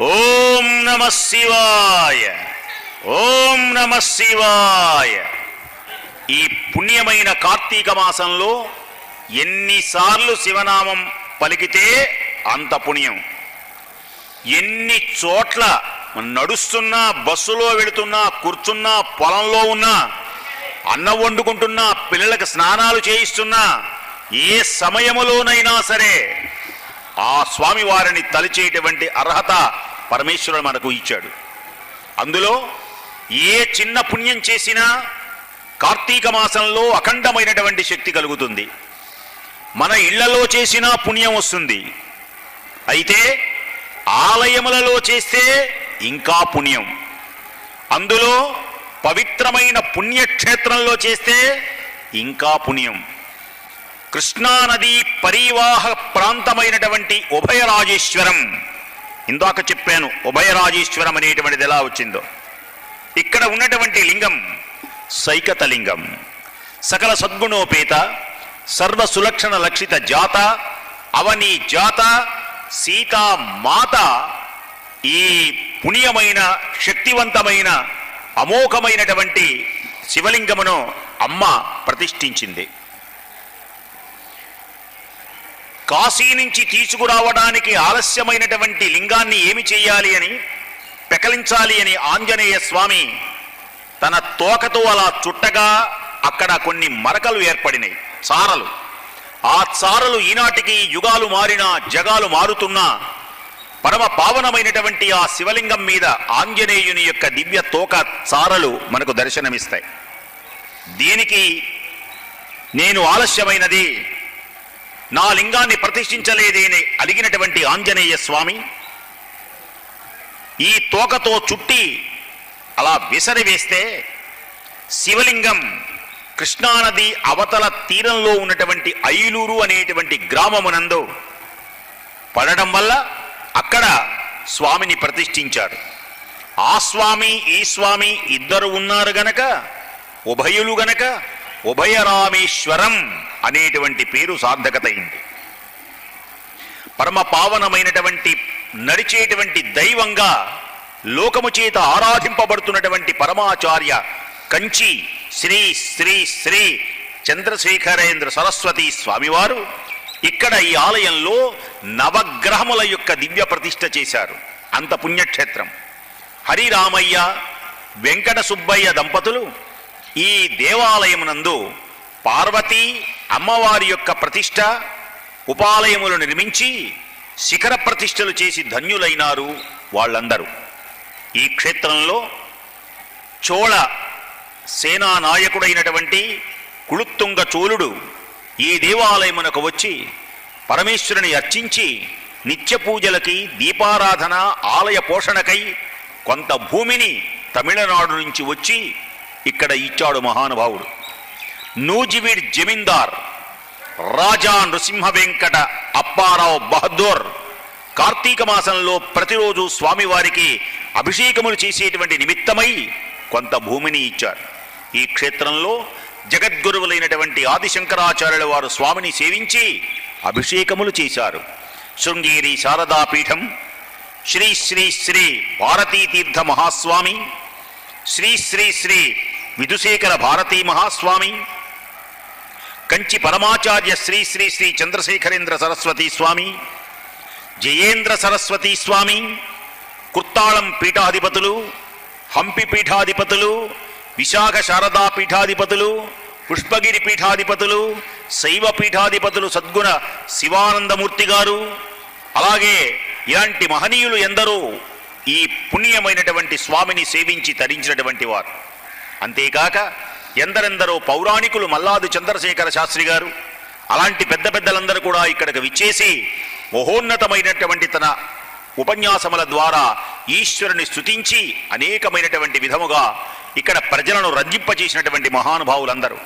ఓం నమ శివాయ. ఓం నమ శివాయ. ఈ పుణ్యమైన కార్తీక మాసంలో ఎన్నిసార్లు శివనామం పలికితే అంత పుణ్యం. ఎన్ని చోట్ల నడుస్తున్నా బస్సులో వెళుతున్నా కూర్చున్నా పొలంలో ఉన్నా అన్నం వండుకుంటున్నా పిల్లలకు స్నానాలు చేయిస్తున్నా ఏ సమయములోనైనా సరే ఆ స్వామి వారిని తలిచేటువంటి అర్హత పరమేశ్వరుడు మనకు ఇచ్చాడు. అందులో ఏ చిన్న పుణ్యం చేసినా కార్తీక మాసంలో అఖండమైనటువంటి శక్తి కలుగుతుంది. మన ఇళ్ళలో చేసినా పుణ్యం వస్తుంది. అయితే ఆలయములలో చేస్తే ఇంకా పుణ్యం. అందులో పవిత్రమైన పుణ్యక్షేత్రంలో చేస్తే ఇంకా పుణ్యం. కృష్ణానది పరివాహ ప్రాంతమైనటువంటి ఉభయరాజేశ్వరం ఇందాక చెప్పాను ఉభయరాజేశ్వరం అనేటువంటిది ఎలా వచ్చిందో. ఇక్కడ ఉన్నటువంటి లింగం సైకత లింగం సకల సద్గుణోపేత సర్వ సులక్షణ లక్షిత జాత అవని జాత సీతా మాత ఈ పుణ్యమైన శక్తివంతమైన అమోఘమైనటువంటి శివలింగమును అమ్మ ప్రతిష్ఠించింది. కాశీ నుంచి తీసుకురావడానికి ఆలస్యమైనటువంటి లింగాన్ని ఏమి చేయాలి అని పెకలించాలి అని ఆంజనేయ స్వామి తన తోకతో అలా చుట్టగా అక్కడ కొన్ని మరకలు ఏర్పడినాయి చారలు. ఆ చారలు ఈనాటికి యుగాలు మారినా జగాలు మారుతున్నా పరమ పావనమైనటువంటి ఆ శివలింగం మీద ఆంజనేయుని యొక్క దివ్య తోక చారలు మనకు దర్శనమిస్తాయి. దీనికి నేను ఆలస్యమైనది నా లింగాన్ని ప్రతిష్ఠించలేదేని అలిగినటువంటి ఆంజనేయ స్వామి? ఈ తోకతో చుట్టి అలా విసరివేస్తే శివలింగం కృష్ణానది అవతల తీరంలో ఉన్నటువంటి ఐలూరు అనేటువంటి గ్రామమునందు పడడం వల్ల అక్కడ స్వామిని ప్రతిష్ఠించారు. ఆ స్వామి ఈ స్వామి ఇద్దరు ఉన్నారు గనక ఉభయులు గనక ఉభయరామేశ్వరం అనేటువంటి పేరు సార్థకత అయింది. పరమ పావనమైనటువంటి నడిచేటువంటి దైవంగా లోకము చేత ఆరాధింపబడుతున్నటువంటి పరమాచార్య కంచి శ్రీ శ్రీ శ్రీ చంద్రశేఖరేంద్ర సరస్వతి స్వామివారు ఇక్కడ ఈ ఆలయంలో నవగ్రహముల యొక్క దివ్య ప్రతిష్ఠ చేశారు. అంత పుణ్యక్షేత్రం. హరిరామయ్య వెంకట సుబ్బయ్య దంపతులు ఈ దేవాలయమునందు పార్వతీ అమ్మవారి యొక్క ప్రతిష్ట ఉపాలయములు నిర్మించి శిఖర ప్రతిష్టలు చేసి ధన్యులైనారు వాళ్ళందరూ. ఈ క్షేత్రంలో చోళ సేనా నాయకుడైనటువంటి కుళుత్తుంగ చోళుడు ఈ దేవాలయమునకు వచ్చి పరమేశ్వరుని అర్చించి నిత్య పూజలకి దీపారాధన ఆలయ పోషణకై కొంత భూమిని తమిళనాడు నుంచి వచ్చి ఇక్కడ ఇచ్చాడు మహానుభావుడు. నూజివీడ్ జమీందార్ రాజా నృసింహ వెంకట అప్పారావు బహదూర్ కార్తీక మాసంలో ప్రతిరోజు స్వామివారికి అభిషేకములు చేసేటువంటి నిమిత్తమై కొంత భూమిని ఇచ్చారు. ఈ క్షేత్రంలో జగద్గురువులైనటువంటి ఆదిశంకరాచార్యుల వారు స్వామిని సేవించి అభిషేకములు చేశారు. శృంగేరి శారదాపీఠం శ్రీ శ్రీ శ్రీ భారతీ తీర్థ మహాస్వామి శ్రీ శ్రీ శ్రీ విధుశేఖర భారతీ మహాస్వామి కంచి పరమాచార్య శ్రీ శ్రీ శ్రీ చంద్రశేఖరేంద్ర సరస్వతి స్వామి జయేంద్ర సరస్వతి స్వామి కుర్తాళం పీఠాధిపతులు హంపి పీఠాధిపతులు విశాఖ శారదా పీఠాధిపతులు పుష్పగిరి పీఠాధిపతులు శైవ పీఠాధిపతులు సద్గుణ శివానందమూర్తి గారు అలాగే ఇలాంటి మహనీయులు ఎందరో ఈ పుణ్యమైనటువంటి స్వామిని సేవించి తరించినటువంటి వారు. అంతేకాక ఎందరెందరో పౌరాణికులు మల్లాది చంద్రశేఖర శాస్త్రి గారు అలాంటి పెద్ద పెద్దలందరూ కూడా ఇక్కడికి విచ్చేసి మహోన్నతమైనటువంటి తన ఉపన్యాసముల ద్వారా ఈశ్వరుని స్థుతించి అనేకమైనటువంటి విధముగా ఇక్కడ ప్రజలను రంజింపచేసినటువంటి మహానుభావులందరూ.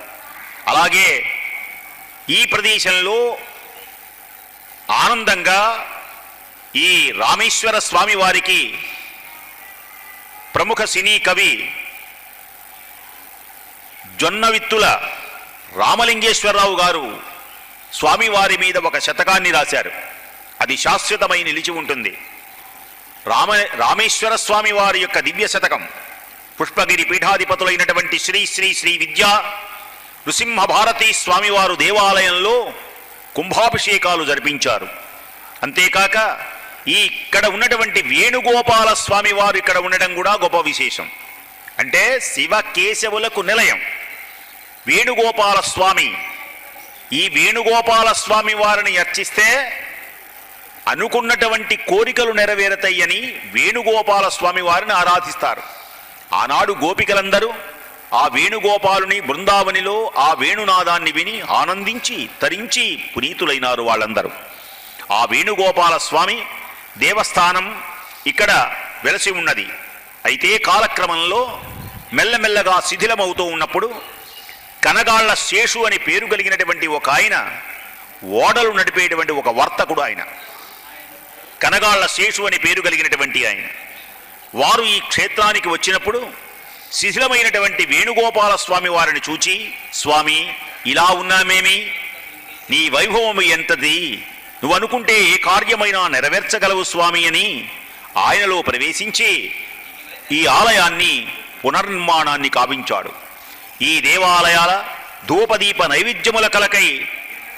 అలాగే ఈ ప్రదేశంలో ఆనందంగా ఈ రామేశ్వర స్వామి వారికి ప్రముఖ సినీ కవి జొన్నవిత్తుల రామలింగేశ్వరరావు గారు స్వామివారి మీద ఒక శతకాన్ని రాశారు. అది శాశ్వతమై నిలిచి ఉంటుంది. రామ రామేశ్వర స్వామి వారి యొక్క దివ్య శతకం పుష్పగిరి పీఠాధిపతులైనటువంటి శ్రీ శ్రీ శ్రీ విద్యా నృసింహ భారతీ స్వామివారు దేవాలయంలో కుంభాభిషేకాలు జరిపించారు. అంతేకాక ఈ ఇక్కడ ఉన్నటువంటి వేణుగోపాల స్వామివారు ఇక్కడ ఉండడం కూడా గొప్ప విశేషం. అంటే శివ కేశవులకు నిలయం. వేణుగోపాల స్వామి ఈ వేణుగోపాల స్వామి వారిని అర్చిస్తే అనుకున్నటువంటి కోరికలు నెరవేరతాయని వేణుగోపాల స్వామి వారిని ఆరాధిస్తారు. ఆనాడు గోపికలందరూ ఆ వేణుగోపాలుని బృందావనిలో ఆ వేణునాదాన్ని విని ఆనందించి తరించి పునీతులైనారు వాళ్ళందరూ. ఆ వేణుగోపాల స్వామి దేవస్థానం ఇక్కడ వెలసి ఉన్నది. అయితే కాలక్రమంలో మెల్లమెల్లగా శిథిలమవుతూ ఉన్నప్పుడు కనగాళ్ళ శేషు అని పేరు కలిగినటువంటి ఒక ఆయన ఓడలు నడిపేటువంటి ఒక వర్తకుడు ఆయన. కనగాళ్ళ శేషు అని పేరు కలిగినటువంటి ఆయన. వారు ఈ క్షేత్రానికి వచ్చినప్పుడు శిథిలమైనటువంటి వేణుగోపాల స్వామి వారిని చూచి స్వామి ఇలా ఉన్నామేమి? నీ వైభవము ఎంతది? నువ్వు అనుకుంటే ఏ కార్యమైనా నెరవేర్చగలవు స్వామి అని ఆయనలో ప్రవేశించి ఈ ఆలయాన్ని పునర్నిర్మాణాన్ని కావించాడు. ఈ దేవాలయాల ధూపదీప నైవేద్యముల కలకై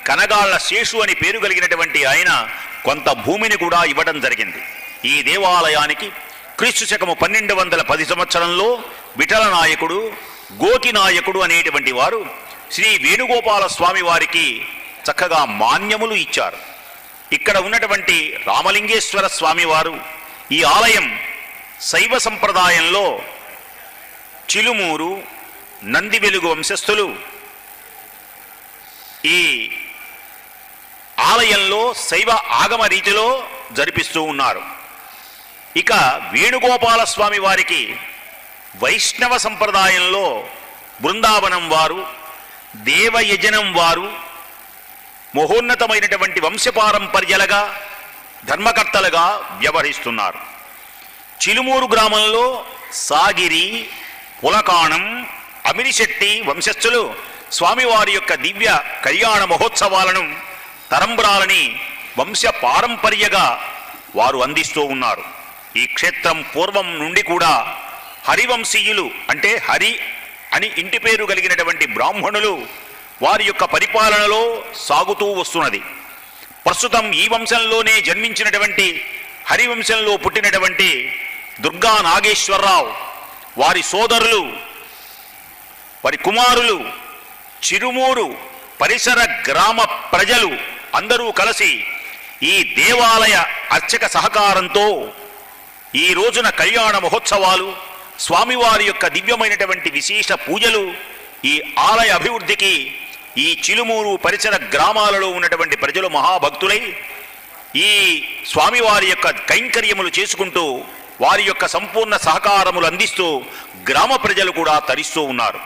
కనగాళ్ళ శేషు అని పేరు కలిగినటువంటి ఆయన కొంత భూమిని కూడా ఇవ్వడం జరిగింది. ఈ దేవాలయానికి క్రీస్తు శకము పన్నెండు వందల పది సంవత్సరంలో విఠల నాయకుడు గోకి నాయకుడు అనేటువంటి వారు శ్రీ వేణుగోపాల స్వామి వారికి చక్కగా మాన్యములు ఇచ్చారు. ఇక్కడ ఉన్నటువంటి రామలింగేశ్వర స్వామివారు ఈ ఆలయం శైవ సంప్రదాయంలో చిలుమూరు నంది వెలుగు వంశస్థులు. ఈ ఆలయంలో శైవ ఆగమ రీతిలో జరిపిస్తూ ఉన్నారు. ఇక వేణుగోపాల స్వామి వారికి వైష్ణవ సంప్రదాయంలో బృందావనం వారు దేవయజనం వారు మహోన్నతమైనటువంటి వంశపారంపర్యలుగా ధర్మకర్తలుగా వ్యవహరిస్తున్నారు. చిలుమూరు గ్రామంలో సాగిరి పులకాణం అమినిశెట్టి వంశస్థులు స్వామివారి యొక్క దివ్య కళ్యాణ మహోత్సవాలను తరంబ్రాలని వంశ పారంపర్యగా వారు అందిస్తూ ఉన్నారు. ఈ క్షేత్రం పూర్వం నుండి కూడా హరివంశీయులు అంటే హరి అని ఇంటి పేరు కలిగినటువంటి బ్రాహ్మణులు వారి యొక్క పరిపాలనలో సాగుతూ వస్తున్నది. ప్రస్తుతం ఈ వంశంలోనే జన్మించినటువంటి హరివంశంలో పుట్టినటువంటి దుర్గా నాగేశ్వరరావు వారి సోదరులు వారి కుమారులు చిరుమూరు పరిసర గ్రామ ప్రజలు అందరూ కలిసి ఈ దేవాలయ అర్చక సహకారంతో ఈ రోజున కళ్యాణ మహోత్సవాలు స్వామివారి యొక్క దివ్యమైనటువంటి విశేష పూజలు ఈ ఆలయ అభివృద్ధికి ఈ చిలుమూరు పరిసర గ్రామాలలో ఉన్నటువంటి ప్రజలు మహాభక్తులై ఈ స్వామివారి యొక్క కైంకర్యములు చేసుకుంటూ వారి యొక్క సంపూర్ణ సహకారములు అందిస్తూ గ్రామ ప్రజలు కూడా తరిస్తూ ఉన్నారు.